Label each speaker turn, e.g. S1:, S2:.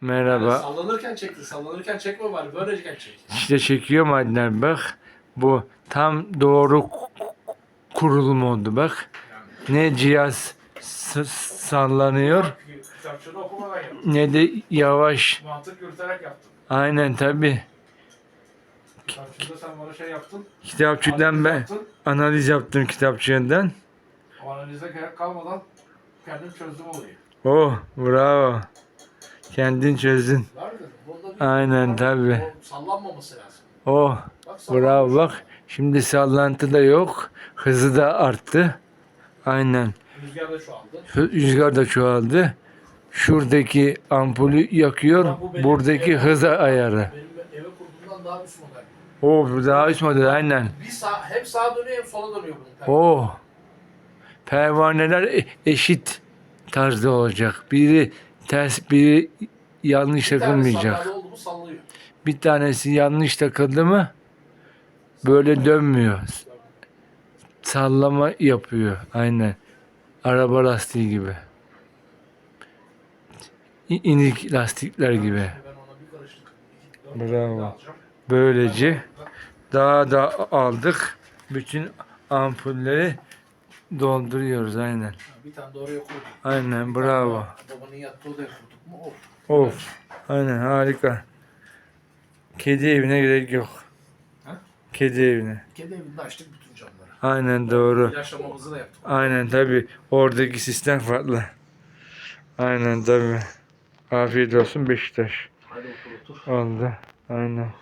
S1: Merhaba.
S2: Sallanırken çekti. Sallanırken çekme var. Böyleyken çek.
S1: İşte çekiyorum Adnan bak. Bu tam doğru ku- kurulum oldu bak. Ne cihaz sallanıyor ne de yavaş.
S2: Mantık yürüterek yaptım.
S1: Aynen tabi.
S2: Kitapçığında sen bana şey yaptın.
S1: Kitapçıdan ben
S2: yaptın.
S1: analiz yaptım kitapçığından.
S2: O analize gerek kalmadan kendim çözdüm olayı.
S1: Oh bravo. Kendin çözdün. Aynen.
S2: O sallanmaması lazım.
S1: Oh
S2: Bak
S1: bravo bak. Şimdi sallantı da yok. Hızı da arttı. Aynen.
S2: Rüzgar da çoğaldı.
S1: Rüzgar da çoğaldı. Şuradaki ampulü yakıyor.
S2: Bu
S1: Buradaki
S2: ev-
S1: hız ayarı.
S2: Benim eve kurduğumdan daha üst model.
S1: Oh daha üst model aynen.
S2: Bir sağ, hem sağa dönüyor hem sola dönüyor bunun.
S1: Oh. Pervaneler e- eşit tarzda olacak. Biri ters, biri yanlış takılmayacak. Bir tanesi yanlış takıldı mı böyle dönmüyor. Sallama yapıyor. Aynen. Araba lastiği gibi. İnik lastikler gibi. Bravo. Böylece daha da aldık. Bütün ampulleri dolduruyoruz aynen.
S2: Bir tane de oraya koyduk.
S1: Aynen bravo.
S2: Babanın yattığı odaya koyduk mu? Of.
S1: Of. Aynen harika. Kedi evine gerek yok.
S2: Ha?
S1: Kedi evine.
S2: Kedi evinde açtık bütün camları.
S1: Aynen doğru.
S2: İlaçlamamızı da yaptık.
S1: Aynen tabi. Oradaki sistem farklı. Aynen tabi. Afiyet olsun Beşiktaş.
S2: Hadi otur otur.
S1: Oldu. Aynen.